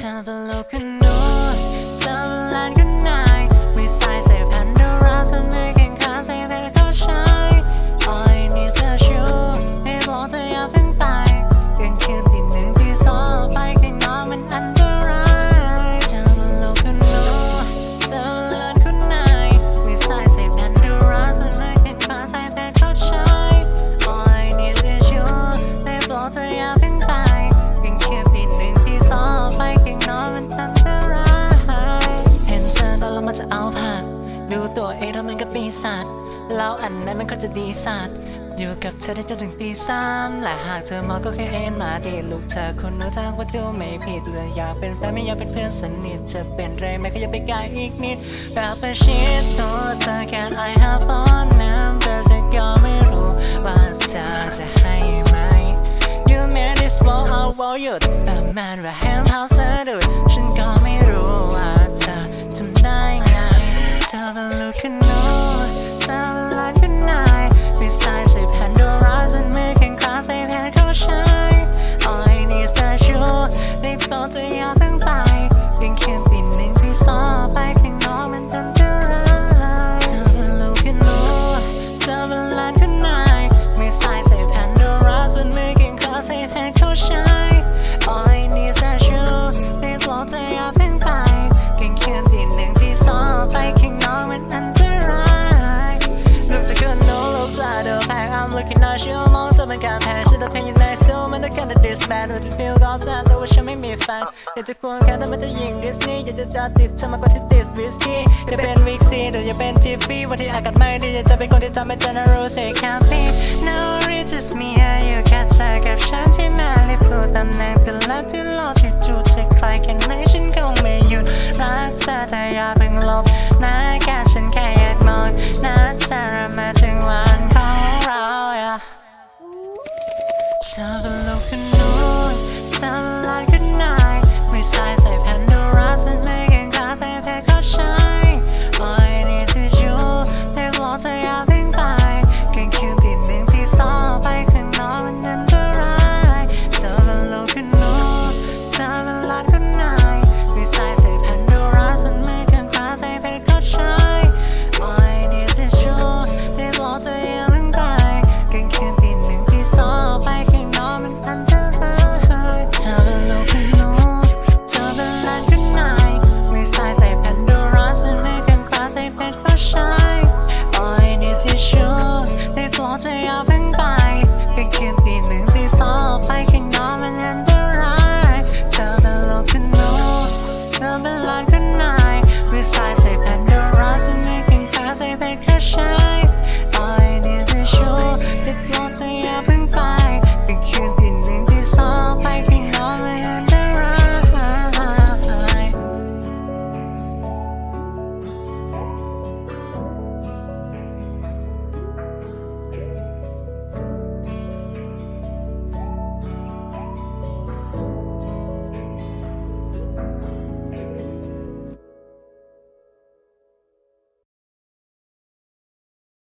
เธอเองทำมันก็ปีศาจแล้วอันนั้นมันก็จะดีสัตว์อยู่กับเธอได้จนถึงตีสามและหากเธอมองก็แค่เอ็นมาดีลูกเธอคนนู้นถ้าว่าดูไม่ผิดเลยอยากเป็นแฟนไม่อยากเป็นเพื่อนสนิทจะเป็นไรไหมก็อย่าไปไกลอีกนิดรักประชิดตัวเธอแค่ I have on น้ำเธอจะก็ไม่รู้ว่าเธอจะให้ไหม You made this flow out while หยุดแต่มันว่าแฮมเท้าสะดุด looking at you มองเธอเป็นการแพ้ฉันแต่เพลงอยู่ในสตูมันต้องการ this bad ว่าจะ feel ก็แสนแต่ว่าฉันไม่มีแฟนอยากจะควงแค่แต่มันจะยิงดิสนีย์อยากจะจัดติดเธอมากกว่าที่ติดวิสกี้จะเป็นวิกซี่หรือจะเป็นทิฟฟี่วันที่อากาศไม่ดีอยากจะเป็นคนที่ทำให้เธอน่ารู้สึก can't be no it's just me and you แค่เธอกับฉันที่มาลิพูตำแหน่งที่ลับที่หลอที่จูดจะใครแค่ไหนฉันคงไม่หยุดรักเธอแต่อย่าเพิ่งลบ